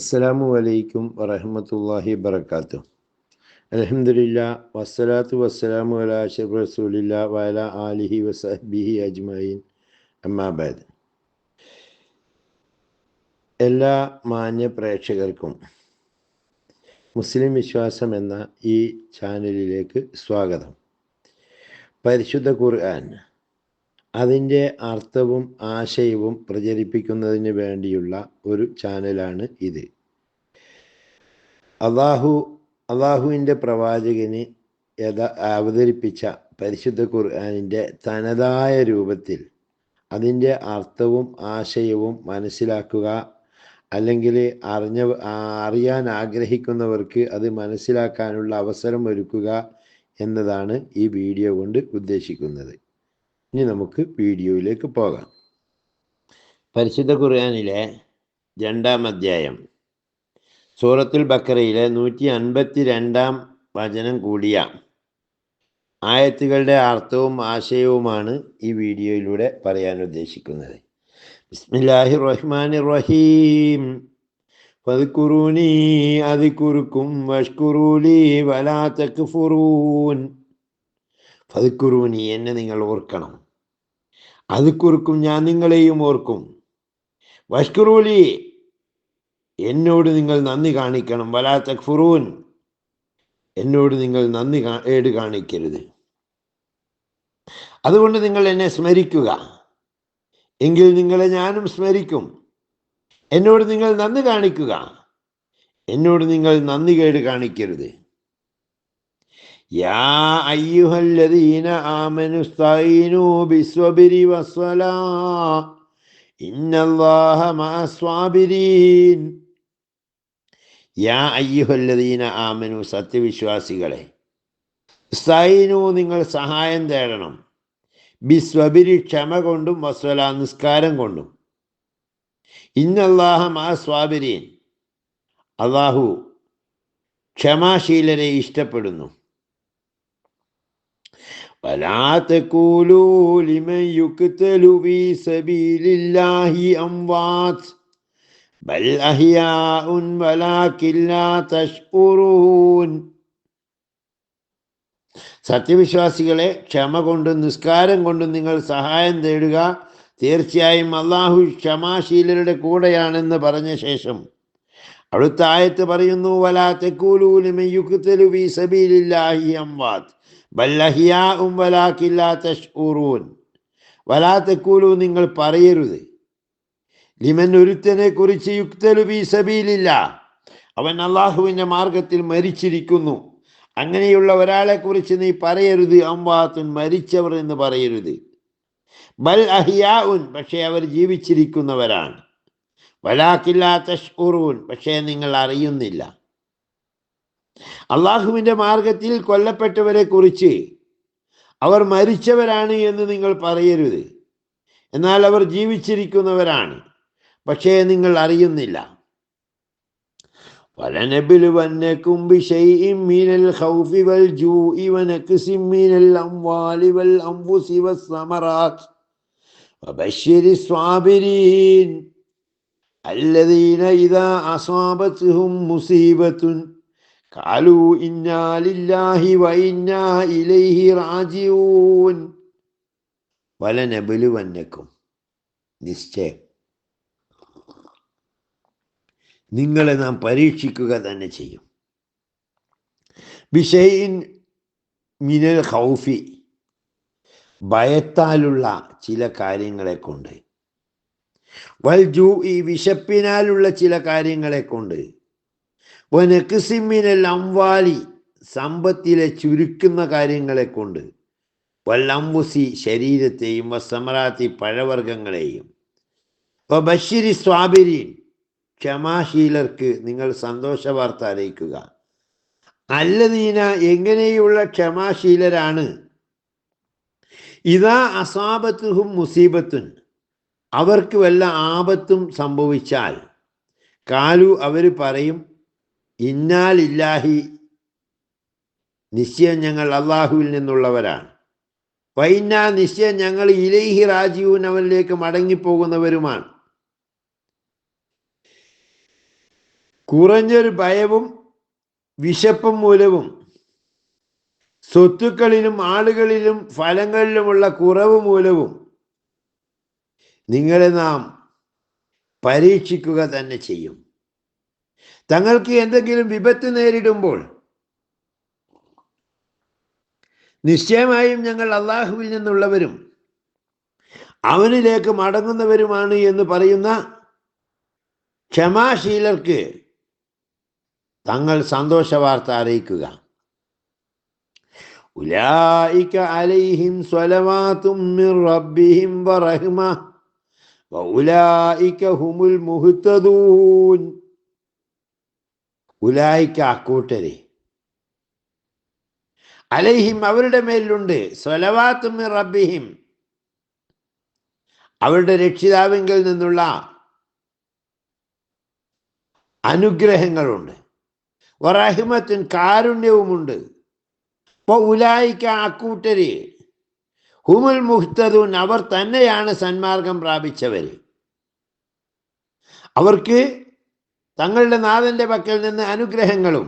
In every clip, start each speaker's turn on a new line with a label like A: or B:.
A: അസ്സലാമു അലൈക്കും വറഹമത്തല്ലാഹി വബർക്കാത്തു അലഹമില്ല വസ്സലാത്തു വസ്സലാമു അല അഷഫ് റസൂലില്ല വല ആലിഹി വസഹബിഹി അജ്മീൻ അമ്മാബാദ് എല്ലാ മാന്യ പ്രേക്ഷകർക്കും മുസ്ലിം വിശ്വാസം എന്ന ഈ ചാനലിലേക്ക് സ്വാഗതം. പരിശുദ്ധ ഖുർആൻ അതിന്റെ അർത്ഥവും ആശയവും പ്രചരിപ്പിക്കുന്നതിന് വേണ്ടിയുള്ള ഒരു ചാനലാണ് ഇത്. അള്ളാഹു അള്ളാഹുവിന്റെ പ്രവാചകന് യഥാ അവതരിപ്പിച്ച പരിശുദ്ധ ഖുർആാനിന്റെ തനതായ രൂപത്തിൽ അതിന്റെ അർത്ഥവും ആശയവും മനസ്സിലാക്കുക അല്ലെങ്കിൽ അറിഞ്ഞ അറിയാൻ ആഗ്രഹിക്കുന്നവർക്ക് അത് മനസ്സിലാക്കാനുള്ള അവസരം ഒരുക്കുക എന്നതാണ് ഈ വീഡിയോ കൊണ്ട് ഉദ്ദേശിക്കുന്നത്. ഇനി നമുക്ക് വീഡിയോയിലേക്ക് പോകാം. പരിശുദ്ധ ഖുർആാനിലെ രണ്ടാം അധ്യായം. സൂറത്തുൽ ബക്കറയിലെ നൂറ്റി അൻപത്തി രണ്ടാം വചനം കൂടിയ ആയത്തുകളുടെ അർത്ഥവും ആശയവുമാണ് ഈ വീഡിയോയിലൂടെ പറയാൻ ഉദ്ദേശിക്കുന്നത്. ബിസ്മില്ലാഹി റഹ്മാൻ റഹീം ഫദ്കുറൂനി അതിക്കുറുക്കും വഷ്കുറൂലി വലാ തക്ഫുറൂൻ. ഫതുക്കുറൂനി എന്നെ നിങ്ങൾ ഓർക്കണം. അത് കുറുക്കും ഞാൻ നിങ്ങളെയും ഓർക്കും. വഷ്കുറൂലി എന്നോട് നിങ്ങൾ നന്ദി കാണിക്കണം. വലാ തക്ഫുറൂൻ എന്നോട് നിങ്ങൾ നന്ദി ഏട് കാണിക്കരുത്. അതുകൊണ്ട് നിങ്ങൾ എന്നെ സ്മരിക്കുക. എങ്കിൽ നിങ്ങളെ ഞാനും സ്മരിക്കും. എന്നോട് നിങ്ങൾ നന്ദി കാണിക്കുക. എന്നോട് നിങ്ങൾ നന്ദി കേട് കാണിക്കരുത്. يا أيها الذين آمنوا استعينوا بالصبر والصلاة إن الله مع الصابرين യാ അയ്യുഹല്ലദീന ആമനു സത്യവിശ്വാസികളെ സൈനു നിങ്ങൾ സഹായം തേടണം ബിസ്വബിരി ക്ഷമ കൊണ്ടും വസ്വല നിസ്കാരം കൊണ്ടും ഇന്നല്ലാഹ മാ സ്വാബിരീൻ അള്ളാഹു ക്ഷമാശീലരെ ഇഷ്ടപ്പെടുന്നു ولا تقولوا لمن يقتل في سبيل الله أموات بل أحياء ولكن لا تشعرون സത്യവിശ്വാസികളെ ക്ഷമ കൊണ്ടും നിസ്കാരം കൊണ്ടും നിങ്ങൾ സഹായം തേടുക തീർച്ചയായും അള്ളാഹു ക്ഷമാശീലരുടെ കൂടെയാണെന്ന് പറഞ്ഞ ശേഷം അടുത്ത ആയത്ത് പറയുന്നു വലാ തെക്കൂലൂലിമയുക്കുത്തലു ബി സബീലില്ലാഹി അംവാത്ത് ബല്ലഹിയാഉം വലാ വലാത്തക്കൂലു നിങ്ങൾ പറയരുത്. ലിമൻ ഒരുത്തനെ കുറിച്ച് യുക്തലു ബി സബീലില്ല. അവൻ അള്ളാഹുവിന്റെ മാർഗത്തിൽ മരിച്ചിരിക്കുന്നു. അങ്ങനെയുള്ള ഒരാളെ കുറിച്ച് നീ പറയരുത്. അമ്പാത്തുൻ മരിച്ചവർ എന്ന് പറയരുത്. ബൽ അഹിയാഉൻ പക്ഷേ അവർ ജീവിച്ചിരിക്കുന്നവരാണ്. വലാക്കില്ലാത്ത വലാക്കില്ലാത്തൂറൂൻ പക്ഷേ നിങ്ങൾ അറിയുന്നില്ല. അള്ളാഹുവിൻ്റെ മാർഗത്തിൽ കൊല്ലപ്പെട്ടവരെ കുറിച്ച് അവർ മരിച്ചവരാണ് എന്ന് നിങ്ങൾ പറയരുത് എന്നാൽ അവർ ജീവിച്ചിരിക്കുന്നവരാണ് പക്ഷേ നിങ്ങൾ അറിയുന്നില്ല ولنبلونكم بشيء من الخوف والجوع ونكس من الأموال والأنفس والثمرات وبشر الصابرين الذين إذا أصابتهم مصيبة قالوا إنا لله وإنا إليه راجعون ولنبلونكم നിശ്ചയം നിങ്ങളെ നാം പരീക്ഷിക്കുക തന്നെ ചെയ്യും ബിഷയിൻ മിനൽ ഹൗഫി ഭയത്താലുള്ള ചില കാര്യങ്ങളെ കൊണ്ട് വൽജു ഈ വിശപ്പിനാലുള്ള ചില കാര്യങ്ങളെ കൊണ്ട് വനക്കിസിമിനൽ അംവാലി സമ്പത്തിലെ ചുരുക്കുന്ന കാര്യങ്ങളെ കൊണ്ട് വല്ലംബുസി ശരീരത്തെയും വസമറാത്തി പഴവർഗങ്ങളെയും. ബഷീരി സ്വാബിരീൻ ക്ഷമാശീലർക്ക് നിങ്ങൾ സന്തോഷ വാർത്ത അറിയിക്കുക. അല്ലദീന എങ്ങനെയുള്ള ക്ഷമാശീലരാണ്? ഇതാ അസാപത്തുഹും മുസീബത്തുൻ. അവർക്ക് വല്ല ആപത്തും സംഭവിച്ചാൽ കാലു അവർ പറയും ഇന്നാലില്ലാഹി. നിശ്ചയം ഞങ്ങൾ അള്ളാഹുവിൽ നിന്നുള്ളവരാണ്. വൈന നിശ്ചയം ഞങ്ങൾ ഇലൈഹി രാജീവൻ അവനിലേക്ക് മടങ്ങിപ്പോകുന്നവരുമാണ്. കുറഞ്ഞൊരു ഭയവും വിശപ്പും മൂലവും സ്വത്തുക്കളിലും ആളുകളിലും ഫലങ്ങളിലുമുള്ള കുറവ് മൂലവും നിങ്ങളെ നാം പരീക്ഷിക്കുക തന്നെ ചെയ്യും. തങ്ങൾക്ക് എന്തെങ്കിലും വിപത്ത് നേരിടുമ്പോൾ നിശ്ചയമായും ഞങ്ങൾ അള്ളാഹുവിൽ നിന്നുള്ളവരും അവനിലേക്ക് മടങ്ങുന്നവരുമാണ് എന്ന് പറയുന്ന ക്ഷമാശീലർക്ക് തങ്ങൾ സന്തോഷ വാർത്ത അറിയിക്കുക. ഉലായിക അലൈഹിം വറഹ്മ മുഹ്തദൂൻ. ഉലായിക്ക അക്കൂട്ടരെ അലൈഹിം അവരുടെ മേലുണ്ട് സ്വലവാത്തും റബ്ബിഹിം. അവരുടെ രക്ഷിതാവിങ്കിൽ നിന്നുള്ള അനുഗ്രഹങ്ങളുണ്ട്. വറഹിമത്തിൻ കാരുണ്യവുമുണ്ട്. ഇപ്പൊ ഉലായിക്ക അക്കൂട്ടര് ഹുമൽ മുഹ്തദൂൻ അവർ തന്നെയാണ് സന്മാർഗം പ്രാപിച്ചവര്. അവർക്ക് തങ്ങളുടെ നാഥന്റെ പക്കൽ നിന്ന് അനുഗ്രഹങ്ങളും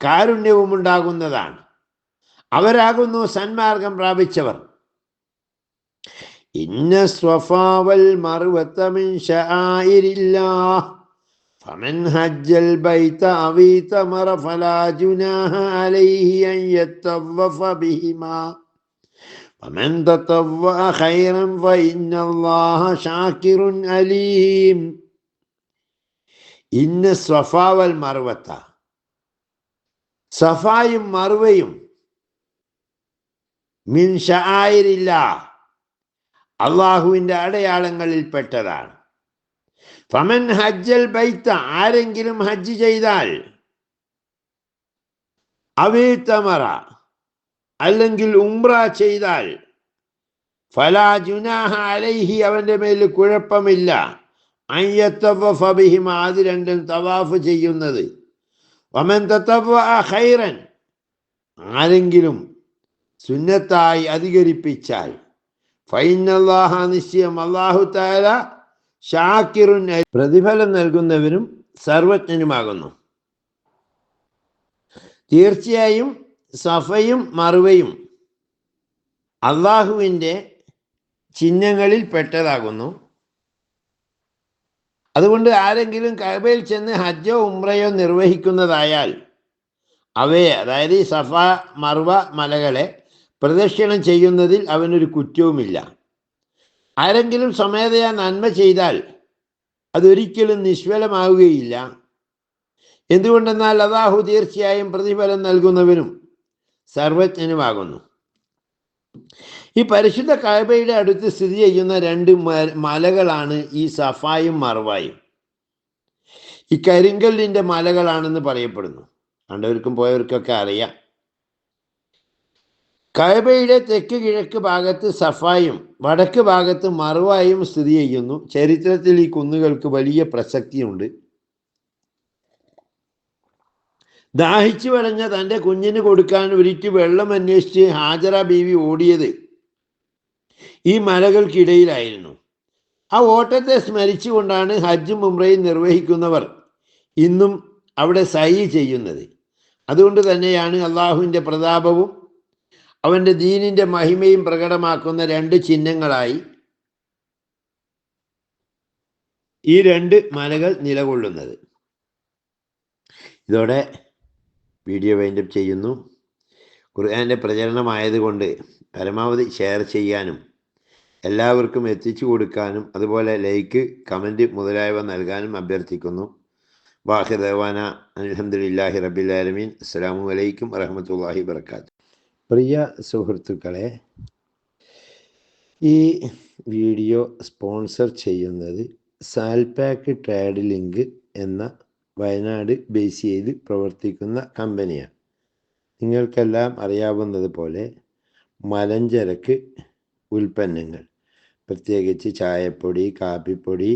A: കാരുണ്യവും ഉണ്ടാകുന്നതാണ് അവരാകുന്നു സന്മാർഗം പ്രാപിച്ചവർ ഇന്ന സ്വഫാവൽ മറുവത്തമിൻ ഷായിരില്ലാഹ് فمن هج البيت أو اعتمر فلا جناح عليه أن يطوف بهما ومن تطوع خيرا فإن الله شاكر عليم ഇന്ന സഫാവൽ മറുവത്ത സഫായും മറുവയും മിൻ ഷായിരില്ല അള്ളാഹുവിന്റെ അടയാളങ്ങളിൽപ്പെട്ടതാണ് ഫമൻ ഹജ്ജൽ ബൈത്ത ആരെങ്കിലും ഹജ്ജ് ചെയ്താൽ അവീത്തമറ അല്ലെങ്കിൽ ഉംറ ചെയ്താൽ ഫലാ ജുനാഹ അലൈഹി അവന്റെ മേൽ കുഴപ്പമില്ല. അയ്യത്തവഫബിഹിമ അത് രണ്ടും തവാഫ് ചെയ്യുന്നത്. വമൻ തത്തവ ഹൈറൻ ആരെങ്കിലും സുന്നത്തായി അധികരിപ്പിച്ചാൽ ഫൈനല്ലാഹ നിശ്ചയം അള്ളാഹു താര ഷാക്കിറുൻ പ്രതിഫലം നൽകുന്നവരും സർവജ്ഞനുമാകുന്നു. തീർച്ചയായും സഫയും മറുവയും അള്ളാഹുവിന്റെ ചിഹ്നങ്ങളിൽ പെട്ടതാകുന്നു. അതുകൊണ്ട് ആരെങ്കിലും കബയിൽ ചെന്ന് ഹജ്ജോ ഉംറയോ നിർവഹിക്കുന്നതായാൽ അവയെ അതായത് സഫ മർവ മലകളെ പ്രദക്ഷിണം ചെയ്യുന്നതിൽ അവനൊരു കുറ്റവുമില്ല. ആരെങ്കിലും സ്വമേധയാ നന്മ ചെയ്താൽ അതൊരിക്കലും നിഷ്ഫലമാവുകയില്ല. എന്തുകൊണ്ടെന്നാൽ അള്ളാഹു തീർച്ചയായും പ്രതിഫലം നൽകുന്നവനും സർവജ്ഞനുമാകുന്നു. ഈ പരിശുദ്ധ കായബയുടെ അടുത്ത് സ്ഥിതി ചെയ്യുന്ന രണ്ട് മലകളാണ് ഈ സഫായും മറവായും ഈ കരിങ്കല്ലിന്റെ മലകളാണെന്ന് പറയപ്പെടുന്നു. കണ്ടവർക്കും പോയവർക്കൊക്കെ അറിയാം. കയബയുടെ തെക്ക് കിഴക്ക് ഭാഗത്ത് സഫായും വടക്ക് ഭാഗത്ത് മറുവായും സ്ഥിതി ചെയ്യുന്നു. ചരിത്രത്തിൽ ഈ കുന്നുകൾക്ക് വലിയ പ്രസക്തിയുണ്ട്. ദാഹിച്ചു വലഞ്ഞ തന്റെ കുഞ്ഞിന് കൊടുക്കാൻ ഒരിറ്റ് വെള്ളം അന്വേഷിച്ച് ഹാജറ ബീവി ഓടിയത് ഈ മലകൾക്കിടയിലായിരുന്നു. ആ ഓട്ടത്തെ സ്മരിച്ചുകൊണ്ടാണ് ഹജ്ജ് ഉംറയും നിർവഹിക്കുന്നവർ ഇന്നും അവിടെ സൈ ചെയ്യുന്നത്. അതുകൊണ്ട് തന്നെയാണ് അള്ളാഹുവിന്റെ പ്രതാപവും അവന്റെ ദീനിന്റെ മഹിമയും പ്രകടമാക്കുന്ന രണ്ട് ചിഹ്നങ്ങളായി ഈ രണ്ട് മലകൾ നിലകൊള്ളുന്നത്. ഇതോടെ വീഡിയോ വൈൻഡപ്പ് ചെയ്യുന്നു. ഖുർആാന്റെ പ്രചരണമായതുകൊണ്ട് പരമാവധി ഷെയർ ചെയ്യാനും എല്ലാവർക്കും എത്തിച്ചു കൊടുക്കാനും അതുപോലെ ലൈക്ക് കമന്റ് മുതലായവ നൽകാനും അഭ്യർത്ഥിക്കുന്നു. വാഹിദവാന അലഹമുല്ലാഹി റബിലാലമീൻ അസ്സാം വലൈക്കും വറഹമത്തല്ലാഹി വർക്കാത്തു പ്രിയ സുഹൃത്തുക്കളെ ഈ വീഡിയോ സ്പോൺസർ ചെയ്യുന്നത് സാൽപാക്ക് ട്രേഡ് ലിങ്ക് എന്ന വയനാട് ബേസ് പ്രവർത്തിക്കുന്ന കമ്പനിയാണ്. നിങ്ങൾക്കെല്ലാം അറിയാവുന്നത് പോലെ മലഞ്ചരക്ക് ഉൽപ്പന്നങ്ങൾ പ്രത്യേകിച്ച് ചായപ്പൊടി കാപ്പിപ്പൊടി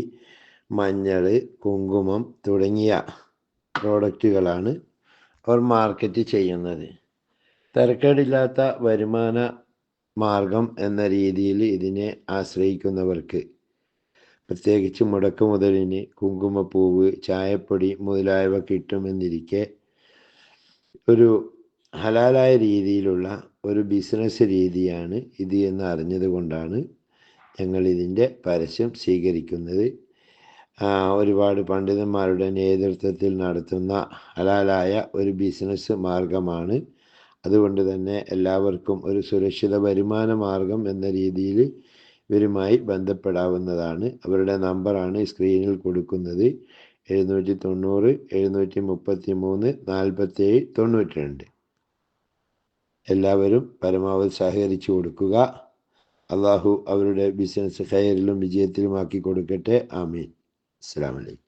A: മഞ്ഞൾ കുങ്കുമം തുടങ്ങിയ പ്രോഡക്റ്റുകളാണ് അവർ മാർക്കറ്റ് ചെയ്യുന്നത്. തരക്കേടില്ലാത്ത വരുമാന മാർഗം എന്ന രീതിയിൽ ഇതിനെ ആശ്രയിക്കുന്നവർക്ക് പ്രത്യേകിച്ച് മുടക്ക് മുതലിന് കുങ്കുമപ്പൂവ് ചായപ്പൊടി മുതലായവ കിട്ടുമെന്നിരിക്കെ ഒരു ഹലാലായ രീതിയിലുള്ള ഒരു ബിസിനസ് രീതിയാണ് ഇത് എന്ന് അറിഞ്ഞതുകൊണ്ടാണ് ഞങ്ങളിതിന്റെ പരസ്യം സ്വീകരിക്കുന്നത്. ഒരുപാട് പണ്ഡിതന്മാരുടെ നേതൃത്വത്തിൽ നടത്തുന്ന ഹലാലായ ഒരു ബിസിനസ് മാർഗമാണ്. അതുകൊണ്ട് തന്നെ എല്ലാവർക്കും ഒരു സുരക്ഷിത വരുമാന മാർഗം എന്ന രീതിയിൽ ഇവരുമായി ബന്ധപ്പെടാവുന്നതാണ്. അവരുടെ നമ്പറാണ് സ്ക്രീനിൽ കൊടുക്കുന്നത്. എഴുന്നൂറ്റി തൊണ്ണൂറ് എഴുന്നൂറ്റി മുപ്പത്തി മൂന്ന് നാൽപ്പത്തേഴ് തൊണ്ണൂറ്റി രണ്ട് എല്ലാവരും പരമാവധി സഹകരിച്ചു കൊടുക്കുക. അള്ളാഹു അവരുടെ ബിസിനസ് ഹയറിലും വിജയത്തിലുമാക്കി കൊടുക്കട്ടെ. ആമീൻ. അസ്സാം വലൈക്കും